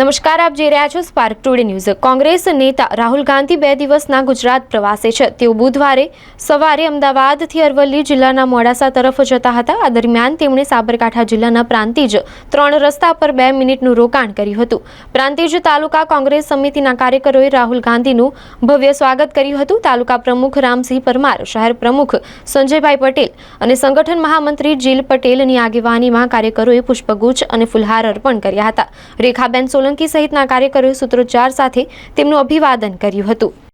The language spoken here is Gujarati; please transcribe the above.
નમસ્કાર, આપ જોઈ રહ્યા છો સ્પાર્ક ટુડે ન્યૂઝ કોંગ્રેસ નેતા રાહુલ ગાંધી બે દિવસના ગુજરાત પ્રવાસે છે. તેઓ બુધવારે સવારે અમદાવાદથી અરવલ્લી જિલ્લાના મોડાસા તરફ જતા હતા. આ દરમિયાન તેમણે સાબરકાંઠા જિલ્લાના પ્રાંતિજ ત્રણ રસ્તા પર બે મિનિટનું રોકાણ કર્યું હતું. પ્રાંતિજ તાલુકા કોંગ્રેસ સમિતિના કાર્યકરોએ રાહુલ ગાંધીનું ભવ્ય સ્વાગત કર્યું હતું. તાલુકા પ્રમુખ રામસિંહ પરમાર, શહેર પ્રમુખ સંજયભાઈ પટેલ અને સંગઠન મહામંત્રી જીલ પટેલની આગેવાનીમાં કાર્યકરોએ પુષ્પગુચ્છ અને ફુલહાર અર્પણ કર્યા હતા. રેખાબેન સોલંકી સહિતના કાર્યકરોએ સૂત્રોચ્ચાર સાથે તેમનું અભિવાદન કર્યું હતું.